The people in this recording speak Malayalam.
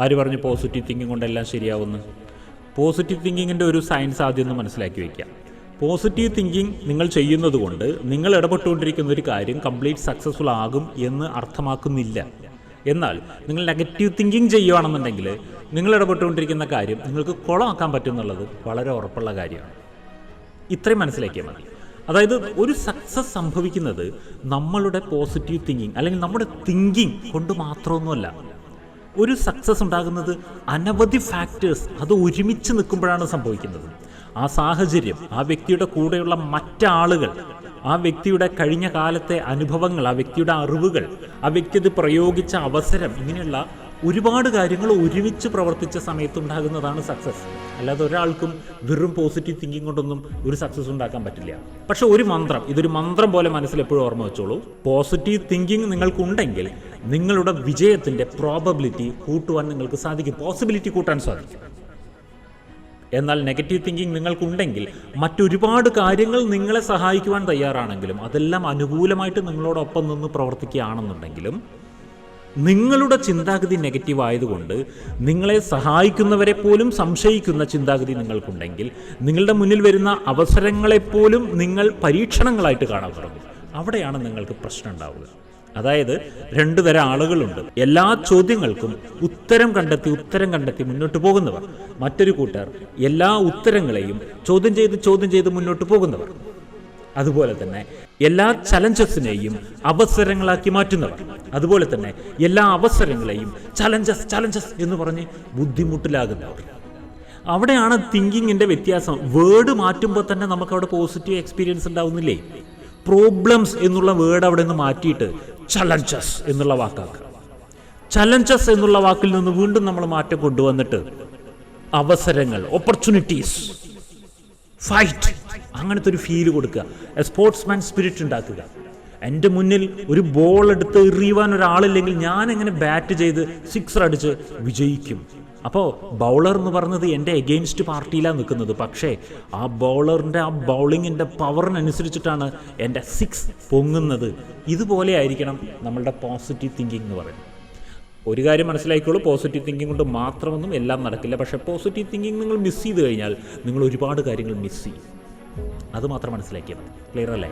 ആര് പറഞ്ഞു പോസിറ്റീവ് തിങ്കിങ് കൊണ്ടെല്ലാം ശരിയാവുന്നു? പോസിറ്റീവ് തിങ്കിങ്ങിന്റെ ഒരു സയൻസ് ആദ്യം ഒന്ന് മനസ്സിലാക്കി വയ്ക്കാം പോസിറ്റീവ് തിങ്കിങ് നിങ്ങൾ ചെയ്യുന്നത് കൊണ്ട് നിങ്ങൾ ഇടപെട്ടുകൊണ്ടിരിക്കുന്ന ഒരു കാര്യം കംപ്ലീറ്റ് സക്സസ്ഫുൾ ആകും എന്ന് അർത്ഥമാക്കുന്നില്ല. എന്നാൽ നിങ്ങൾ നെഗറ്റീവ് തിങ്കിങ് ചെയ്യുകയാണെന്നുണ്ടെങ്കിൽ നിങ്ങൾ ഇടപെട്ടുകൊണ്ടിരിക്കുന്ന കാര്യം നിങ്ങൾക്ക് കുളമാക്കാൻ പറ്റും എന്നുള്ളത് വളരെ ഉറപ്പുള്ള കാര്യമാണ്. ഇത്രയും മനസ്സിലാക്കിയാൽ മതി. അതായത് ഒരു സക്സസ് സംഭവിക്കുന്നത് നമ്മളുടെ പോസിറ്റീവ് തിങ്കിങ് അല്ലെങ്കിൽ നമ്മുടെ തിങ്കിങ് കൊണ്ട് മാത്രമൊന്നുമല്ല. ഒരു സക്സസ് ഉണ്ടാകുന്നത് അനവധി ഫാക്ടേഴ്സ് അത് ഒരുമിച്ച് നിൽക്കുമ്പോഴാണ് സംഭവിക്കുന്നത്. ആ സാഹചര്യം ആ വ്യക്തിയുടെ കൂടെയുള്ള മറ്റാളുകൾ ആ വ്യക്തിയുടെ കഴിഞ്ഞ കാലത്തെ അനുഭവങ്ങൾ ആ വ്യക്തിയുടെ അറിവുകൾ ആ വ്യക്തി അത് പ്രയോഗിച്ച അവസരം ഇങ്ങനെയുള്ള ഒരുപാട് കാര്യങ്ങൾ ഒരുമിച്ച് പ്രവർത്തിച്ച സമയത്തുണ്ടാകുന്നതാണ് സക്സസ് അല്ലാതെ ഒരാൾക്കും വെറും പോസിറ്റീവ് തിങ്കിങ് കൊണ്ടൊന്നും ഒരു സക്സസ് ഉണ്ടാക്കാൻ പറ്റില്ല. പക്ഷെ ഒരു മന്ത്രം ഇതൊരു മന്ത്രം പോലെ മനസ്സിൽ എപ്പോഴും ഓർമ്മ വെച്ചോളൂ. പോസിറ്റീവ് തിങ്കിങ് നിങ്ങൾക്കുണ്ടെങ്കിൽ നിങ്ങളുടെ വിജയത്തിന്റെ പ്രോബബിലിറ്റി കൂട്ടുവാൻ നിങ്ങൾക്ക് സാധിക്കും. പോസിബിലിറ്റി കൂട്ടാൻ സാധിക്കും. എന്നാൽ നെഗറ്റീവ് തിങ്കിങ് നിങ്ങൾക്കുണ്ടെങ്കിൽ മറ്റൊരുപാട് കാര്യങ്ങൾ നിങ്ങളെ സഹായിക്കുവാൻ തയ്യാറാണെങ്കിലും അതെല്ലാം അനുകൂലമായിട്ട് നിങ്ങളോടൊപ്പം നിന്ന് പ്രവർത്തിക്കുകയാണെന്നുണ്ടെങ്കിലും നിങ്ങളുടെ ചിന്താഗതി നെഗറ്റീവ് ആയതുകൊണ്ട് നിങ്ങളെ സഹായിക്കുന്നവരെ പോലും സംശയിക്കുന്ന ചിന്താഗതി നിങ്ങൾക്കുണ്ടെങ്കിൽ നിങ്ങളുടെ മുന്നിൽ വരുന്ന അവസരങ്ങളെപ്പോലും നിങ്ങൾ പരീക്ഷണങ്ങളായിട്ട് കാണാൻ തുടങ്ങും. അവിടെയാണ് നിങ്ങൾക്ക് പ്രശ്നം ഉണ്ടാവുക. അതായത് രണ്ടു തരം ആളുകളുണ്ട്. എല്ലാ ചോദ്യങ്ങൾക്കും ഉത്തരം കണ്ടെത്തി ഉത്തരം കണ്ടെത്തി മുന്നോട്ട് പോകുന്നവർ. മറ്റൊരു കൂട്ടർ എല്ലാ ഉത്തരങ്ങളെയും ചോദ്യം ചെയ്ത് ചോദ്യം ചെയ്ത് മുന്നോട്ട് പോകുന്നവർ. അതുപോലെ തന്നെ എല്ലാ ചലഞ്ചസിനെയും അവസരങ്ങളാക്കി മാറ്റുന്നവർ. അതുപോലെ തന്നെ എല്ലാ അവസരങ്ങളെയും ചലഞ്ചസ് ചലഞ്ചസ് എന്ന് പറഞ്ഞ് ബുദ്ധിമുട്ടിലാകുന്നവർ. അവിടെയാണ് തിങ്കിങ്ങിന്റെ വ്യത്യാസം. വേർഡ് മാറ്റുമ്പോൾ തന്നെ നമുക്ക് അവിടെ പോസിറ്റീവ് എക്സ്പീരിയൻസ് ഉണ്ടാവുന്നില്ലേ? പ്രോബ്ലംസ് എന്നുള്ള വേർഡ് അവിടെ നിന്ന് മാറ്റിയിട്ട് ചലഞ്ചസ് എന്നുള്ള വാക്കാക്കുക. ചലഞ്ചസ് എന്നുള്ള വാക്കിൽ നിന്ന് വീണ്ടും നമ്മൾ മാറ്റം കൊണ്ടുവന്നിട്ട് അവസരങ്ങൾ ഓപ്പർച്യൂണിറ്റീസ് ഫൈറ്റ് അങ്ങനത്തെ ഒരു ഫീൽ കൊടുക്കുക. സ്പോർട്സ്മാൻ സ്പിരിറ്റ് ഉണ്ടാക്കുക. എന്റെ മുന്നിൽ ഒരു ബോൾ എടുത്ത് എറിയുവാൻ ഒരാളില്ലെങ്കിൽ ഞാൻ എങ്ങനെ ബാറ്റ് ചെയ്ത് സിക്സർ അടിച്ച് വിജയിക്കും? അപ്പോൾ ബൗളർ എന്ന് പറഞ്ഞത് എന്റെ എഗെയിൻസ്റ്റ് പാർട്ടിയിലാണ് നിൽക്കുന്നത്. പക്ഷേ ആ ബൗളറിന്റെ ആ ബൗളിങ്ങിന്റെ പവറിനനുസരിച്ചിട്ടാണ് എന്റെ സിക്സ് പൊങ്ങുന്നത്. ഇതുപോലെ ആയിരിക്കണം നമ്മളുടെ പോസിറ്റീവ് തിങ്കിങ് എന്ന് പറയുന്നത്. ഒരു കാര്യം മനസ്സിലാക്കിക്കോളൂ പോസിറ്റീവ് തിങ്കിങ് കൊണ്ട് മാത്രമൊന്നും എല്ലാം നടക്കില്ല. പക്ഷേ പോസിറ്റീവ് തിങ്കിങ് നിങ്ങൾ മിസ് ചെയ്ത് കഴിഞ്ഞാൽ നിങ്ങൾ ഒരുപാട് കാര്യങ്ങൾ മിസ് ചെയ്യും. അത് മാത്രം മനസ്സിലാക്കിയാൽ മതി. ക്ലിയർ അല്ലേ?